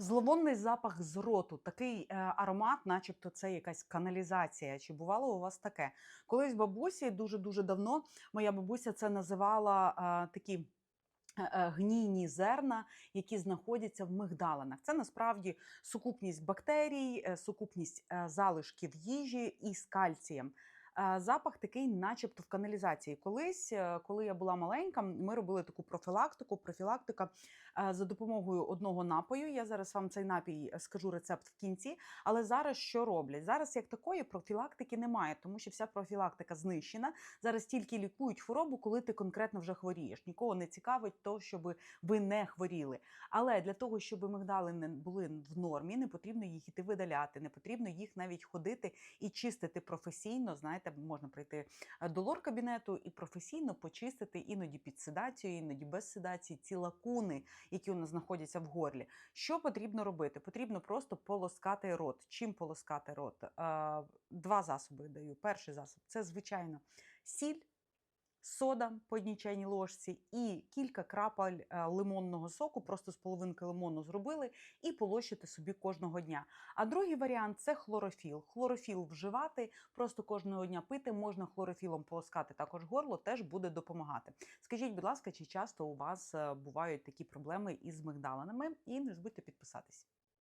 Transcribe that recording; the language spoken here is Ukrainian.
Зловонний запах з роту, такий е, аромат, начебто це якась каналізація. Чи бувало у вас таке? Колись бабусі дуже дуже давно моя бабуся це називала е, такі. е, Гнійні зерна, які знаходяться в мигдалинах. Це насправді сукупність бактерій, сукупність залишків їжі із кальцієм. Запах такий, начебто, в каналізації. Колись, е, коли я була маленька, ми робили таку профілактику. Профілактика е, за допомогою одного напою. Я зараз вам цей напій е, скажу рецепт в кінці. Але зараз що роблять? Зараз як такої профілактики немає, тому що вся профілактика знищена. Зараз тільки лікують хворобу, коли ти конкретно вже хворієш. Нікого не цікавить то, щоб ви не хворіли. Але для того, щоб мигдалини були в нормі, не потрібно їх іти видаляти, не потрібно їх навіть ходити і чистити професійно. Знаєте, можна прийти е, до лор-кабінету і професійно почистити іноді під седацією, іноді без седації ці лакуни, які у нас знаходяться в горлі. Що потрібно робити? Потрібно просто полоскати рот. Чим полоскати рот? Е, Два засоби даю. Перший засоб це звичайно сіль. Сода по одній чайній ложці і кілька крапель е, лимонного соку, просто з половинки лимону зробили, і полощити собі кожного дня. А другий варіант це хлорофіл. Хлорофіл вживати, просто кожного дня пити, можна хлорофілом полоскати також горло, теж буде допомагати. Скажіть, будь ласка, чи часто у вас е, бувають такі проблеми із мигдалинами? І не забудьте підписатись.